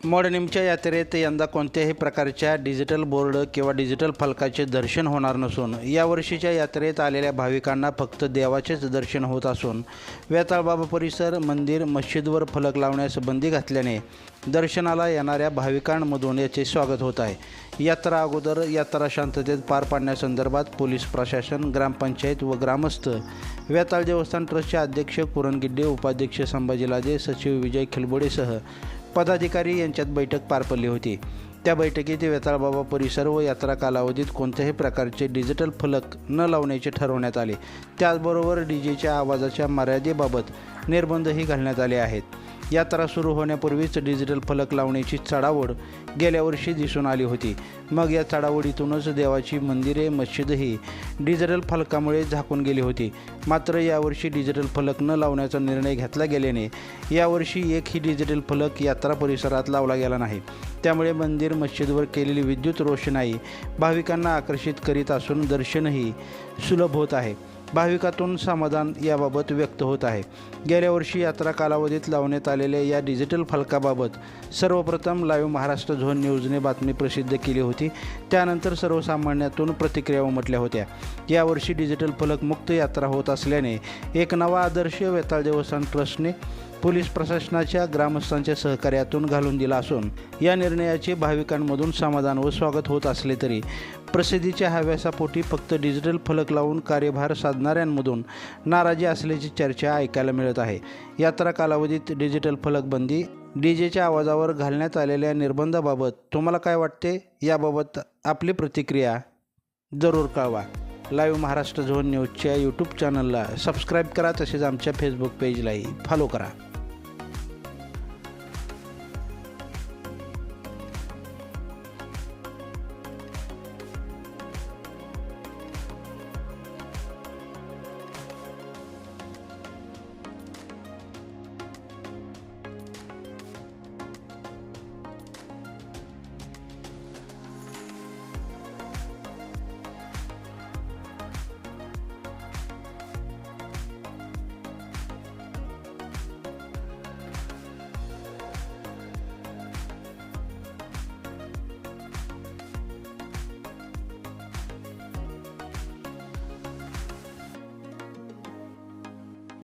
मोडणीमच्या यात्रेत यंदा कोणत्याही प्रकारच्या डिजिटल बोर्ड किंवा डिजिटल फलकाचे दर्शन होणार नसून यावर्षीच्या यात्रेत आलेल्या भाविकांना फक्त देवाचेच दर्शन होत असून वेताळबाबा परिसर मंदिर मस्जिदवर फलक लावण्यास बंदी घातल्याने दर्शनाला येणाऱ्या भाविकांमधून याचे स्वागत होत आहे. यात्रा अगोदर यात्रा शांततेत पार पाडण्यासंदर्भात पोलीस प्रशासन ग्रामपंचायत व ग्रामस्थ वेताळ देवस्थान ट्रस्टचे अध्यक्ष पुरणगिड्डे उपाध्यक्ष संभाजीलाजे सचिव विजय खिलबोडेसह पदाधिकारी यांच्यात बैठक पार पडली होती. त्या बैठकीत वेताळबाबा परिसर व यात्रा कालावधीत कोणत्याही प्रकारचे डिजिटल फलक न लावण्याचे ठरवण्यात आले. त्याचबरोबर डी जेच्या आवाजाच्या मर्यादेबाबत निर्बंधही घालण्यात आले आहेत. यात्रा सुरू होण्यापूर्वीच डिजिटल फलक लावण्याची चढावड गेल्या वर्षी दिसून आली होती. मग या चढावडीतूनच देवाची मंदिरे मस्जिदही डिजिटल फलकामुळे झाकून गेली होती. मात्र यावर्षी डिजिटल फलक न लावण्याचा निर्णय घेतला गेल्याने यावर्षी एकही डिजिटल फलक यात्रा परिसरात लावला गेला नाही. त्यामुळे मंदिर मस्जिदवर केलेली विद्युत रोषणाई भाविकांना आकर्षित करीत असून दर्शनही सुलभ होत आहे. भाविकातून समाधान याबाबत व्यक्त होत आहे. गेल्या वर्षी यात्रा कालावधीत लावण्यात आलेल्या या डिजिटल फलकाबाबत सर्वप्रथम लाईव्ह महाराष्ट्र झोन न्यूजने बातमी प्रसिद्ध केली होती. त्यानंतर सर्वसामान्यातून प्रतिक्रिया उमटल्या होत्या. यावर्षी डिजिटल फलक मुक्त यात्रा होत असल्याने एक नवा आदर्श वेताळ देवस्थान ट्रस्टने पोलीस प्रशासनाच्या ग्रामस्थांच्या सहकार्यातून घालून दिला असून या निर्णयाचे भाविकांमधून समाधान व स्वागत होत असले तरी प्रसिद्धीच्या हव्यासापोटी फक्त डिजिटल फलक लावून कार्यभार साधणाऱ्यांमधून नाराजी असल्याची चर्चा ऐकायला मिळत आहे. यात्रा कालावधीत डिजिटल फलक बंदी डी जेच्या आवाजावर घालण्यात आलेल्या निर्बंधाबाबत तुम्हाला काय वाटते? याबाबत आपली प्रतिक्रिया जरूर कळवा. लाईव्ह महाराष्ट्र झोन न्यूजच्या यूट्यूब चॅनलला सबस्क्राईब करा तसेच आमच्या फेसबुक पेजलाही फॉलो करा.